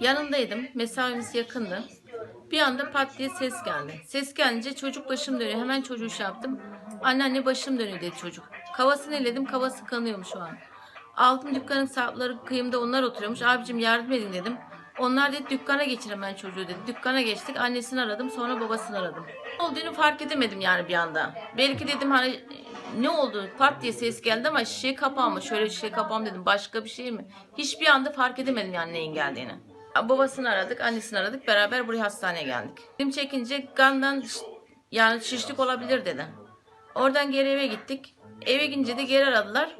Yanındaydım. Mesaimiz yakındı. Bir anda pat diye ses geldi. Ses gelince çocuk başım dönüyor. Hemen çocuğu şey yaptım. Anneanne başım dönüyor dedi çocuk. Kavasını eledim. Kavası kanıyor şu an. Aldım dükkanın sahipleri kıyımda onlar oturuyormuş. Abicim yardım edin dedim. Onlar dedi dükkana geçin hemen çocuğu dedi. Dükkana geçtik. Annesini aradım. Sonra babasını aradım. Ne olduğunu fark edemedim yani bir anda. Belki dedim hani ne oldu? Pat diye ses geldi ama şişe kapağı mı? Şöyle şişe kapağı mı dedim. Başka bir şey mi? Hiçbir anda fark edemedim yani neyin geldiğini. Babasını aradık, annesini aradık. Beraber buraya hastaneye geldik. Film çekince kandan ş- yani şişlik olabilir dedi. Oradan geri eve gittik. Eve gidince de geri aradılar.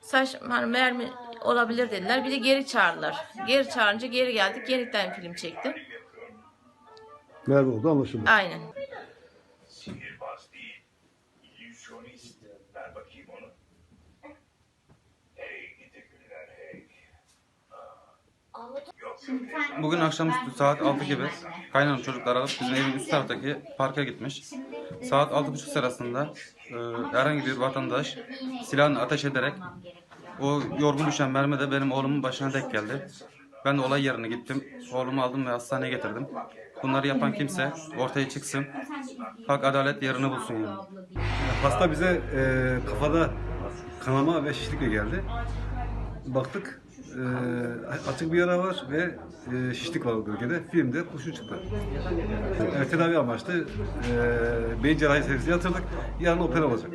Saç hani mermi olabilir dediler. Bir de geri çağırdılar. Geri çağırınca geri geldik. Yeniden film çektim. Merve oldu anlaşıldı. Aynen. Sihirbaz değil, illüzyonist. Ver bakayım onu. Bugün akşamüstü saat 6 gibi kaynanam çocuklar alıp bizim evin üst taraftaki parka gitmiş. Saat 6.30 sırasında e, herhangi bir vatandaş silahını ateş ederek o yorgun düşen mermi de benim oğlumun başına denk geldi. Ben de olay yerine gittim. Oğlumu aldım ve hastaneye getirdim. Bunları yapan kimse ortaya çıksın. Hak adalet yerini bulsun yani. Hasta bize e, kafada kanama ve şişlikle geldi. Baktık e, açık bir yara var ve e, şişlik var o bölgede. Filmde kurşun çıktı. Evet, tedavi amaçlı e, beyin cerrahi servisine yatırdık. Yarın opera olacak.